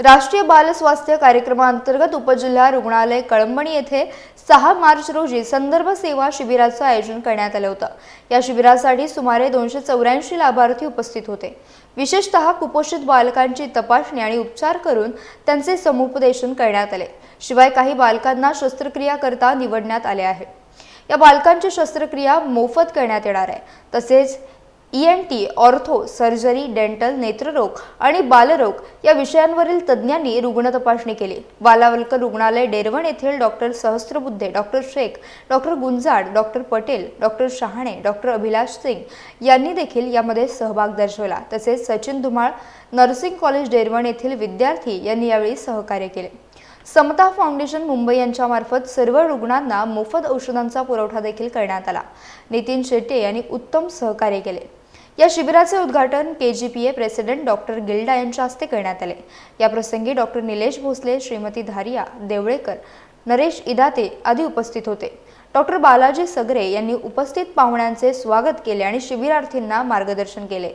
राष्ट्रीय बाल स्वास्थ्य कार्यक्रमांतर्गत उपजिल्हा रुग्णालय कळंबणी येथे सहा मार्च रोजी संदर्भ सेवा शिबिराचं आयोजन करण्यात आलं होतं. या शिबिरासाठी सुमारे दोनशे चौऱ्याऐंशी लाभार्थी उपस्थित होते. विशेषतः कुपोषित बालकांची तपासणी आणि उपचार करून त्यांचे समुपदेशन करण्यात आले. शिवाय काही बालकांना शस्त्रक्रिया करता निवडण्यात आले आहे. या बालकांची शस्त्रक्रिया मोफत करण्यात येणार आहे. तसेच E N T ortho surgery dental नेत्ररोग आणि बालरोग या विषयांवरील तज्ज्ञांनी रुग्ण तपासणी केली. बालावलकर रुग्णालय डेरवण येथील doctor Sahasrabuddhe doctor Shaikh doctor Gunjad doctor Patel doctor Shahane doctor Abhilash Singh यांनी देखील यामध्ये सहभाग दर्शवला. तसेच सचिन धुमाळ नर्सिंग कॉलेज डेरवण येथील विद्यार्थी यांनी यावेळी सहकार्य केले. समता फाउंडेशन मुंबई यांच्यामार्फत सर्व रुग्णांना मोफत औषधांचा पुरवठा देखील करण्यात आला. नितीन शेट्टे यांनी उत्तम सहकार्य केले. या शिबिराचे उद्घाटन K G P A president doctor Gilda यांच्या हस्ते करण्यात आले. याप्रसंगी डॉक्टर निलेश भोसले श्रीमती धारिया देवळेकर नरेश इदाते आदी उपस्थित होते. डॉक्टर बालाजी सगरे यांनी उपस्थित पाहुण्यांचे स्वागत केले आणि शिबिरार्थींना मार्गदर्शन केले.